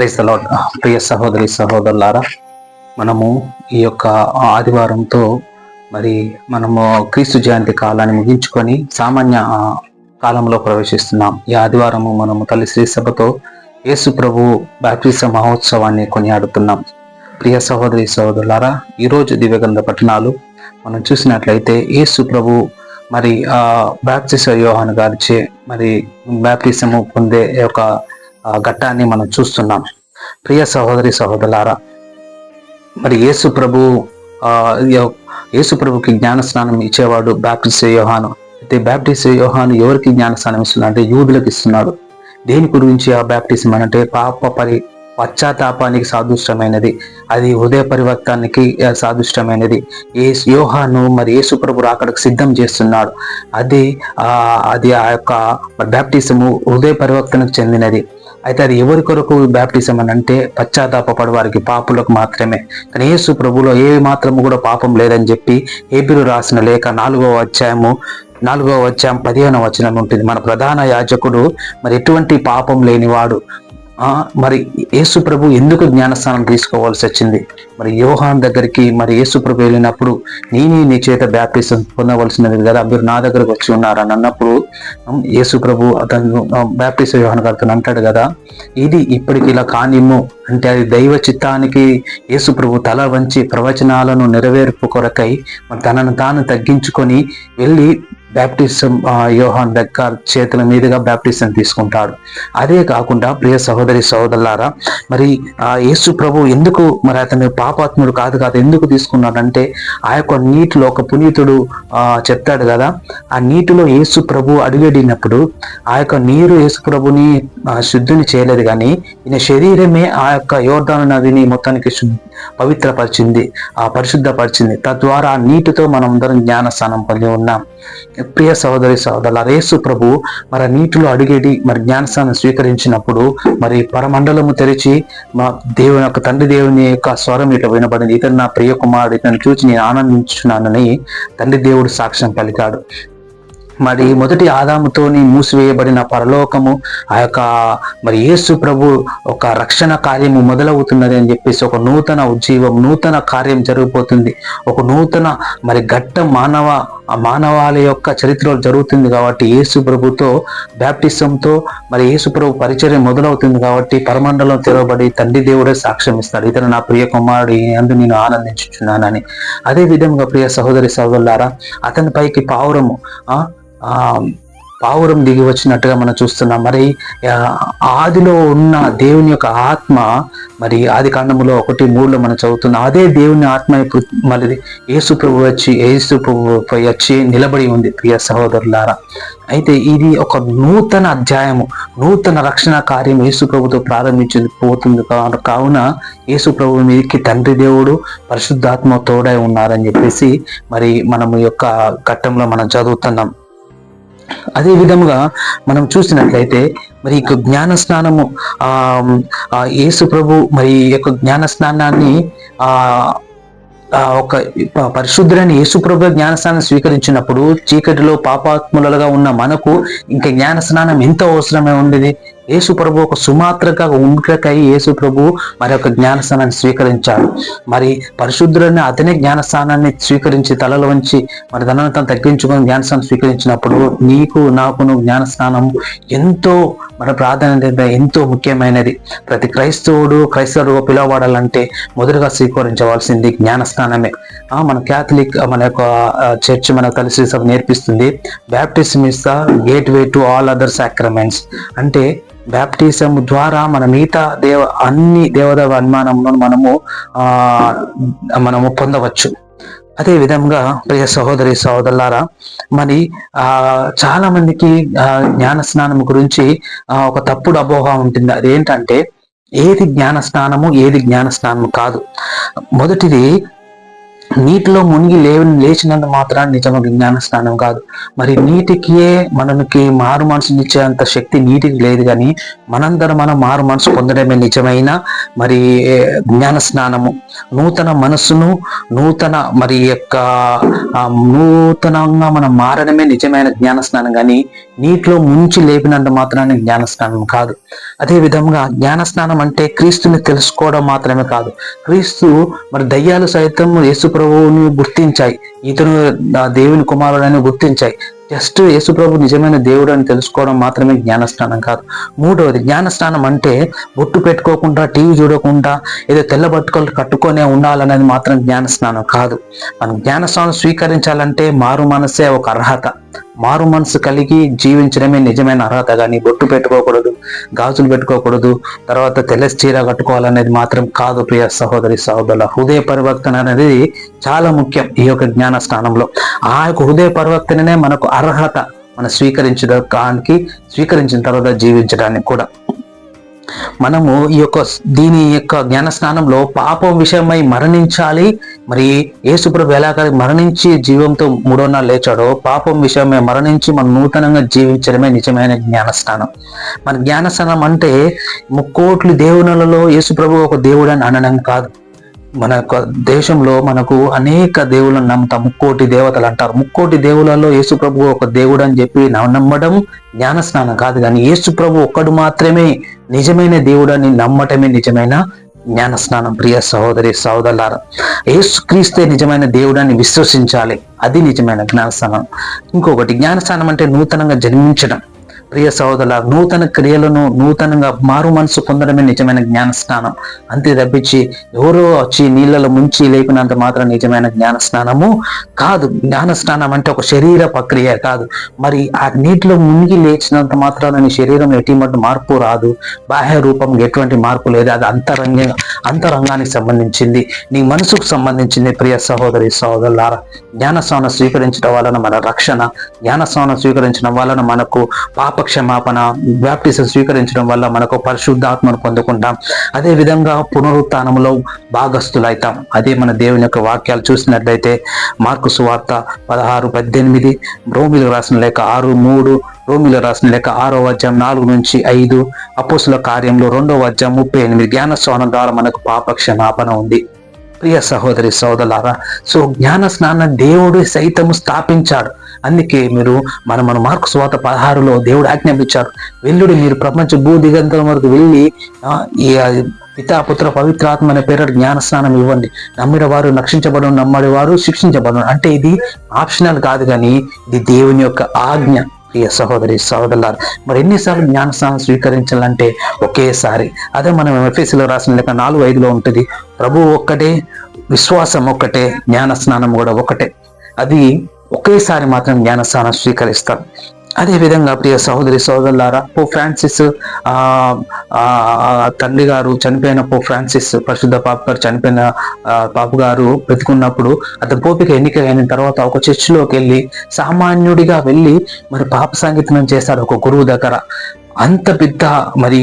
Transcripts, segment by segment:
Praise the ah, ప్రియ సహోదరి సహోదరులారా మనము ఈ యొక్క ఆదివారంతో మరి మనము క్రీస్తు జయంతి కాలాన్ని ముగించుకొని సామాన్య కాలంలో ప్రవేశిస్తున్నాం. ఈ ఆదివారము మనము తల్లి శ్రీ సభతో యేసు ప్రభు బాప్టిజ మహోత్సవాన్ని కొనియాడుతున్నాం. ప్రియ సహోదరి సహోదరులారా ఈరోజు దివ్యగంధ పట్టణాలు మనం చూసినట్లయితే యేసు ప్రభు మరి ఆ బాప్టిజ గారిచే మరి బాప్టిజము పొందే యొక్క ఘట్టాన్ని మనం చూస్తున్నాం. ప్రియ సహోదరి సహోదరులారా మరి యేసు ప్రభు యేసు ప్రభుకి జ్ఞాన స్నానం ఇచ్చేవాడు బ్యాప్టిస్ట్ యోహాను. అయితే బ్యాప్టిస్ యోహాను ఎవరికి జ్ఞాన స్నానం ఇస్తున్నాడు అంటే యూదులకు ఇస్తున్నాడు. దేని గురించి ఆ బ్యాప్టిజం అంటే పాప పరి పశ్చాత్తాపానికి సాదృష్టమైనది. అది హృదయ పరివర్తనానికి సాదృష్టమైనది. ఏ యోహాను మరి యేసు ప్రభు అక్కడికి సిద్ధం చేస్తున్నాడు. అది అది ఆ యొక్క బ్యాప్టిసము హృదయ పరివర్తనకు చెందినది. అయితే అది ఎవరి కొరకు బ్యాప్టిజం అని అంటే పశ్చాత్తాపపడు వారికి పాపులకు మాత్రమే. కానీ యేసు ప్రభులో ఏ మాత్రము కూడా పాపం లేదని చెప్పి ఏబిరు రాసిన లేఖ నాలుగవ అధ్యాయము నాలుగవ వచ్చాం పదిహేనవ వచనం ఉంటుంది. మన ప్రధాన యాజకుడు మరి ఎటువంటి పాపం లేనివాడు మరి యేసు ప్రభు ఎందుకు జ్ఞానస్థానం తీసుకోవాల్సి వచ్చింది? మరి యోహాన్ దగ్గరికి మరి యేసు ప్రభు వెళ్ళినప్పుడు నేనే నీ చేత బ్యాప్టిజం పొందవలసినది కదా? మీరు నా దగ్గరకు వచ్చి ఉన్నారని అన్నప్పుడు యేసు ప్రభు అతను బ్యాప్టిస్ యోహాన్ గారితో అంటాడు కదా ఇది ఇప్పటికి ఇలా కానిమ్ము? అంటే అది దైవ చిత్తానికి యేసు ప్రభు తల వంచి ప్రవచనాలను నెరవేర్పు కొరకై మరి తనను తాను తగ్గించుకొని వెళ్ళి బ్యాప్టిజం యోహాన్ బెక్కార్ చేతుల మీదుగా బ్యాప్టిజం తీసుకుంటాడు. అదే కాకుండా ప్రియ సహోదరి సహోదరులారా మరి ఆ యేసు ప్రభు ఎందుకు మరి అతను పాపాత్ముడు కాదు కాదు ఎందుకు తీసుకున్నాడంటే ఆ యొక్క నీటిలో ఒక పునీతుడు చెప్తాడు కదా ఆ నీటిలో యేసు ప్రభు అడుగడినప్పుడు ఆ యొక్క నీరు యేసు ప్రభుని శుద్ధిని చేయలేదు కానీ ఈయన శరీరమే ఆ యొక్క యోర్ధాను నదిని మొత్తానికి పవిత్రపరిచింది ఆ పరిశుద్ధపరిచింది. తద్వారా ఆ నీటితో మనం అందరం జ్ఞానస్థానం పొంది ఉన్నాం. ప్రియ సహోదరి సహోదరుల యేసు ప్రభు మరి నీటిలో అడిగేడి మరి జ్ఞానస్థానం స్వీకరించినప్పుడు మరి పరమండలము తెరిచి మా దేవుని యొక్క తండ్రి దేవుని యొక్క స్వరం ఇట్లా వినబడింది. ఇతను నా ప్రియ కుమారుడు ఇతను చూసి నేను ఆనందించున్నానని తండ్రి దేవుడు సాక్ష్యం పలికాడు. మరి మొదటి ఆదాముతోని మూసివేయబడిన పరలోకము ఆ యొక్క మరి యేసు ప్రభు ఒక రక్షణ కార్యము మొదలవుతున్నది అని చెప్పేసి ఒక నూతన ఉజ్జీవం నూతన కార్యం జరిగిపోతుంది ఒక నూతన మరి ఘట్ట మానవ ఆ మానవాళి యొక్క చరిత్రలో జరుగుతుంది కాబట్టి యేసు ప్రభుతో బ్యాప్టిజంతో మరి యేసు ప్రభు పరిచర్య మొదలవుతుంది కాబట్టి పరమండలం తెరవబడి తండ్రి దేవుడే సాక్ష్యం ఇస్తాడు. ఇతను నా ప్రియ కుమారుడు అందు నేను ఆనందించుచున్నానని. అదే విధంగా ప్రియ సహోదరి సహోదరులారా అతని పైకి పావురము పావురం దిగి వచ్చినట్టుగా మనం చూస్తున్నాం. మరి ఆదిలో ఉన్న దేవుని యొక్క ఆత్మ మరి ఆది కాండములో ఒకటి మూడులో మనం చదువుతున్నాం అదే దేవుని ఆత్మ ఇప్పుడు మరి యేసు ప్రభు వచ్చి యేసు ప్రభు వచ్చి నిలబడి ఉంది ప్రియ సహోదరులారా. అయితే ఇది ఒక నూతన అధ్యాయము నూతన రక్షణ కార్యం యేసు ప్రభుతో ప్రారంభించింది పోతుంది కావున యేసు ప్రభు మీదకి తండ్రి దేవుడు పరిశుద్ధాత్మ తోడై ఉన్నారని చెప్పేసి మరి మనం యొక్క ఘట్టంలో మనం చదువుతున్నాం. అదే విధముగా మనం చూసినట్లయితే మరి ఈ యొక్క జ్ఞాన స్నానము ఆ యేసు ప్రభు మరి ఈ యొక్క జ్ఞాన స్నానాన్ని ఆ ఒక పరిశుద్ధులని యేసుప్రభు జ్ఞానస్నానం స్వీకరించినప్పుడు చీకటిలో పాపాత్ములుగా ఉన్న మనకు ఇంకా జ్ఞాన స్నానం ఎంత అవసరమే ఉండేది? యేసు ప్రభు ఒక సుమాత్రగా ఉండ్రకై యేసు ప్రభు మరి ఒక జ్ఞానస్నానాన్ని స్వీకరించాడు. మరి పరిశుద్ధులని అతనే జ్ఞానస్నానాన్ని స్వీకరించి తలలో వంచి మరి తనను తను తగ్గించుకొని జ్ఞానస్నానం స్వీకరించినప్పుడు నీకు నాకు జ్ఞాన స్నానం ఎంతో మన ప్రాధాన్యత ఎంతో ముఖ్యమైనది. ప్రతి క్రైస్తవుడు క్రైస్తవుడు పిలువబడాలంటే మొదటగా స్వీకరించవలసింది జ్ఞానస్నానం. స్నానమే మన క్యాథలిక్ మన యొక్క చర్చ్ మన కలిసి సభ నేర్పిస్తుంది. Baptism is the gateway to all other sacraments అంటే బ్యాప్టిజం ద్వారా మన మిగతా దేవ అన్ని దేవదేవ అనుమానంలో మనము ఆ మనము పొందవచ్చు. అదే విధంగా ప్రియ సహోదరి సహోదరులారా మరి ఆ చాలా మందికి ఆ, జ్ఞాన స్నానం గురించి ఆ, ఒక తప్పుడు అపోహ ఉంటుంది. అదేంటంటే ఏది జ్ఞాన స్నానము ఏది జ్ఞాన స్నానము కాదు. మొదటిది నీటిలో మునిగి లేవ లేచినంత మాత్రాన్ని నిజమైన జ్ఞాన స్నానం కాదు. మరి నీటికియే మనకి మారు మనసునిచ్చేంత శక్తి నీటికి లేదు కానీ మనందరం మనం మారు మనసు పొందడమే నిజమైన మరి జ్ఞాన స్నానము నూతన మనస్సును నూతన మరి యొక్క నూతనంగా మనం మారడమే నిజమైన జ్ఞాన స్నానం కానీ నీటిలో ముంచి లేపినంత మాత్రాన్ని జ్ఞానస్నానం కాదు. అదే విధంగా జ్ఞానస్నానం అంటే క్రీస్తుని తెలుసుకోవడం మాత్రమే కాదు. క్రీస్తు మరి దయ్యాలు సైతం యేసు ప్రభువుని గుర్తించాయి ఇతను దేవుని కుమారుడని గుర్తించాయి. జస్ట్ యేసుప్రభు నిజమైన దేవుడు అని తెలుసుకోవడం మాత్రమే జ్ఞానస్నానం కాదు. మూడవది జ్ఞానస్నానం అంటే బొట్టు పెట్టుకోకుండా టీవీ చూడకుండా ఏదో తెల్ల బట్టుకలు కట్టుకొనే ఉండాలనేది మాత్రం జ్ఞానస్నానం కాదు. మనం జ్ఞానస్నానం స్వీకరించాలంటే మారు మనసే ఒక అర్హత. మారు మనసు కలిగి జీవించడమే నిజమైన అర్హత. కానీ బొట్టు పెట్టుకోకూడదు గాజులు పెట్టుకోకూడదు తర్వాత తెల్ల చీర కట్టుకోవాలనేది మాత్రం కాదు ప్రియ సహోదరి సహోదరుల హృదయ పరివర్తన అనేది చాలా ముఖ్యం ఈ యొక్క జ్ఞాన స్నానంలో ఆ యొక్క హృదయ పరివర్తననే మనకు అర్హత మనం స్వీకరించడానికి స్వీకరించిన తర్వాత జీవించడానికి కూడా. మనము ఈ యొక్క దీని యొక్క జ్ఞాన స్నానంలో పాపం విషయమై మరణించాలి. మరి ఏసుప్రభు ఎలా మరణించి జీవంతో మూడో నాள் లేచాడో పాపం విషయమై మరణించి మనం నూతనంగా జీవించడమే నిజమైన జ్ఞానస్నానం. మన జ్ఞానస్నానం అంటే ముక్కోట్లు దేవునులలో యేసుప్రభు ఒక దేవుడు అని అనడం కాదు. మన యొక్క దేశంలో మనకు అనేక దేవుళ్ళని నమ్ముతాం ముక్కోటి దేవతలు అంటారు. ముక్కోటి దేవులలో యేసు ప్రభు ఒక దేవుడు అని చెప్పి నమ్మడం జ్ఞానస్నానం కాదు కానీ యేసు ప్రభు ఒక్కడు మాత్రమే నిజమైన దేవుడు అని నమ్మటమే నిజమైన జ్ఞానస్నానం. ప్రియ సహోదరి సహోదరులార యేసుక్రీస్తే నిజమైన దేవుడాన్ని విశ్వసించాలి. అది నిజమైన జ్ఞానస్నానం. ఇంకొకటి జ్ఞానస్నానం అంటే నూతనంగా జన్మించడం. ప్రియ సోదరుల నూతన క్రియలను నూతనంగా మారు మనసు పొందడమే నిజమైన జ్ఞాన స్నానం అంతే తప్పించి ఎవరో వచ్చి నీళ్ళలో ముంచి లేకున్నంత మాత్రం నిజమైన జ్ఞాన స్నానము కాదు. జ్ఞాన స్నానం అంటే ఒక శరీర ప్రక్రియ కాదు. మరి ఆ నీటిలో మునిగి లేచినంత మాత్రాన నీ శరీరం ఎటువంటి మార్పు రాదు. బాహ్య రూపం ఎటువంటి మార్పు లేదు. అది అంతరంగ అంతరంగానికి సంబంధించింది. నీ మనసుకు సంబంధించింది ప్రియ సహోదరి సహోదరులారా జ్ఞానస్నానం స్వీకరించడం వలన మన రక్షణ జ్ఞానస్నానం స్వీకరించడం వలన మనకు పాప పాపక్షమాపణ బ్యాప్టిజం స్వీకరించడం వల్ల మనకు పరిశుద్ధాత్మను పొందుకుంటాం. అదే విధంగా పునరుత్నంలో భాగస్థులైతాం. అదే మన దేవుని యొక్క వాక్యాలు చూసినట్లయితే మార్కు సువార్త పదహారు పద్దెనిమిది రోమిలు రాసిన లేక ఆరు మూడు రోమిలో రాసిన లేక ఆరో అధ్యాయం నాలుగు నుంచి ఐదు అపోసుల కార్యంలో రెండవ అధ్యాయం ముప్పై ఎనిమిది. జ్ఞానస్వానం ద్వారా మనకు పాప క్షమాపణ ఉంది. ప్రియ సహోదరి సోదరులారా సో జ్ఞాన స్నాన దేవుడు సైతము స్థాపించాడు. అందుకే మీరు మన మన మార్కు స్వాత పదహారులో దేవుడు ఆజ్ఞాపించారు. వెల్లుడి మీరు ప్రపంచ భూ దిగంతం వరకు వెళ్ళి ఈ పితాపుత్ర పవిత్రాత్మ అనే పేరు జ్ఞాన స్నానం ఇవ్వండి. నమ్మిన వారు రక్షించబడు నమ్మడి వారు శిక్షించబడడం అంటే ఇది ఆప్షనల్ కాదు కానీ ఇది దేవుని యొక్క ఆజ్ఞ ప్రియ సహోదరి సహోదరులారు. మరి ఎన్నిసార్లు జ్ఞాన స్నానం స్వీకరించాలంటే ఒకేసారి? అదే మనం ఎఫ్ఎస్సిలో రాసిన లేక నాలుగు ఐదులో ఉంటుంది. ప్రభు ఒక్కటే విశ్వాసం ఒక్కటే జ్ఞాన స్నానం కూడా ఒకటే అది ఒకేసారి మాత్రం జ్ఞానస్థానం స్వీకరిస్తారు అదేవిధంగా ప్రియ సహోదరి సహోదరులారా పో ఫ్రాన్సిస్ తండ్రి గారు చనిపోయిన పో ఫ్రాన్సిస్ పరిశుద్ధ పాప గారు చనిపోయిన పాప గారు బ్రతుకున్నప్పుడు అతను పోపిక ఎన్నిక అయిన తర్వాత ఒక చర్చిలోకి వెళ్ళి సామాన్యుడిగా వెళ్ళి మరి పాప సంగీతం చేశాడు ఒక గురువు దగ్గర. అంత పెద్ద మరి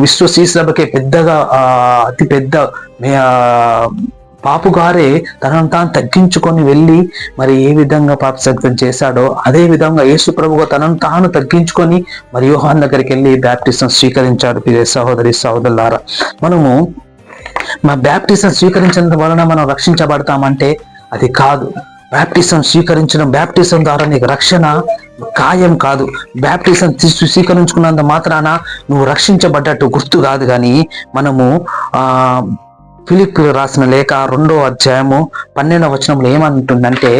విశ్వ శ్రీసభకే పెద్దగా అతి పెద్ద పాపుగారే తనను తాను తగ్గించుకొని వెళ్ళి మరి ఏ విధంగా పాప సగ్ధం చేశాడో అదే విధంగా యేసు ప్రభుగా తనను తాను తగ్గించుకొని మరి యోహాన్ దగ్గరికి వెళ్ళి బ్యాప్టిజం స్వీకరించాడు. సహోదరి సహోదరులారా మనము మా బ్యాప్టిజం స్వీకరించినంత వలన మనం రక్షించబడతామంటే అది కాదు. బ్యాప్టిజం స్వీకరించడం బ్యాప్టిజం ద్వారా నీకు రక్షణ ఖాయం కాదు. బ్యాప్టిజం స్వీకరించుకున్నంత మాత్రాన నువ్వు రక్షించబడ్డట్టు గుర్తు కాదు కానీ మనము ఆ రాసిన లేఖ రెండో అధ్యాయము పన్నెండవ వచనంలో ఏమంటుందంటే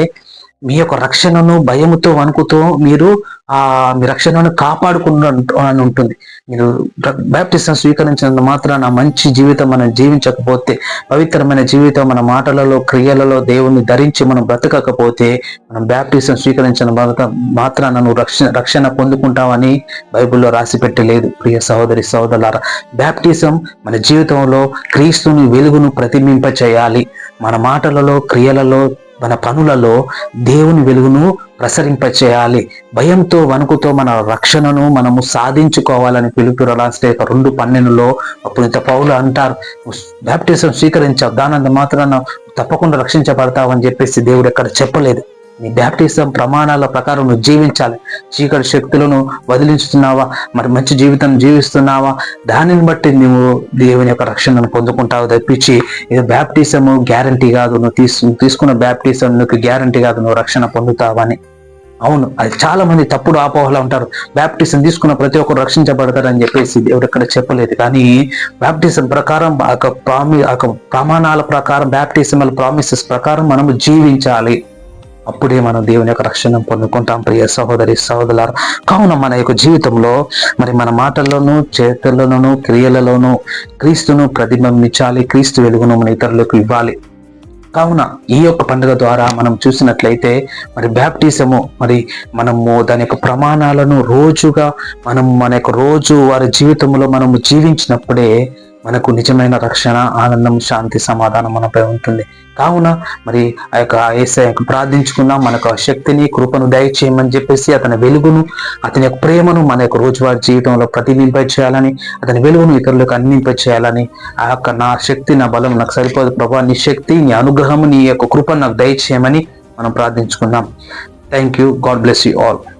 మీ యొక్క రక్షణను భయముతో వణుకుతో మీరు ఆ మీ రక్షణను కాపాడుకున్న అని ఉంటుంది. మీరు బ్యాప్టిజం స్వీకరించినంత మాత్రాన మంచి జీవితం మనం జీవించకపోతే పవిత్రమైన జీవితం మన మాటలలో క్రియలలో దేవుణ్ణి ధరించి మనం బ్రతకకపోతే మనం బ్యాప్టిజం స్వీకరించిన మాత్రాన నువ్వు రక్షణ రక్షణ పొందుకుంటావని బైబిల్లో రాసి పెట్టలేదు. ప్రియ సహోదరి సహోదరులారా బ్యాప్టిజం మన జీవితంలో క్రీస్తుని వెలుగును ప్రతిబింప చేయాలి. మన మాటలలో క్రియలలో మన పనులలో దేవుని వెలుగును ప్రసరింపచేయాలి. భయంతో వణుకుతో మన రక్షణను మనము సాధించుకోవాలని పిలుపు రాస్తే రెండు పన్నెండులో అప్పుడు ఇంత పౌలు అంటారు. బ్యాప్టిజం స్వీకరించావు దానంత మాత్రాన తప్పకుండా రక్షించబడతావని చెప్పేసి దేవుడు ఎక్కడ చెప్పలేదు. నీ బ్యాప్టిజం ప్రమాణాల ప్రకారం నువ్వు జీవించాలి. చీకటి శక్తులను వదిలించుతున్నావా? మరి మంచి జీవితం జీవిస్తున్నావా? దానిని బట్టి నువ్వు దేవుని యొక్క రక్షణను పొందుకుంటావు. తప్పించి ఇది బ్యాప్టిజము గ్యారంటీ కాదు. నువ్వు తీసు తీసుకున్న బ్యాప్టిజం నీకు గ్యారంటీ కాదు. నువ్వు రక్షణ పొందుతావని అవును అది చాలా మంది తప్పుడు అపోహలో ఉంటారు. బ్యాప్టిజం తీసుకున్న ప్రతి ఒక్కరు రక్షించబడతారు అని చెప్పేసి దేవుడు ఎక్కడ చెప్పలేదు. కానీ బ్యాప్టిజం ప్రకారం ఆ ప్రామి ఆ ప్రమాణాల ప్రకారం బ్యాప్టిజం ప్రామిసెస్ ప్రకారం మనము జీవించాలి. అప్పుడే మనం దేవుని యొక్క రక్షణ పొందుకుంటాం. ప్రియ సహోదరి సహోదరు కావున మన యొక్క జీవితంలో మరి మన మాటల్లోనూ చేతుల్లోనూ క్రియలలోనూ క్రీస్తును ప్రతిబింబించాలి క్రీస్తు వెలుగును మన ఇతరులకు ఇవ్వాలి. కావున ఈ యొక్క పండుగ ద్వారా మనం చూసినట్లయితే మరి బ్యాప్టిజము మరి మనము దాని యొక్క ప్రమాణాలను రోజుగా మనం మన యొక్క రోజు వారి జీవితంలో మనము జీవించినప్పుడే మనకు నిజమైన రక్షణ ఆనందం శాంతి సమాధానం మనపై ఉంటుంది. కావున మరి ఆ యొక్క ఏసఐ ప్రార్థించుకున్నాం మనకు ఆ శక్తిని కృపను దయచేయమని చెప్పేసి అతని వెలుగును అతని యొక్క ప్రేమను మన యొక్క రోజువారి జీవితంలో ప్రతిబింబ చేయాలని అతని వెలుగును ఇతరులకు అందింప చేయాలని ఆ యొక్క నా శక్తి నా బలం నాకు సరిపోదు ప్రభా. నీ శక్తి నీ అనుగ్రహము నీ యొక్క కృపను నాకు దయచేయమని మనం ప్రార్థించుకుందాం. Thank you God bless you all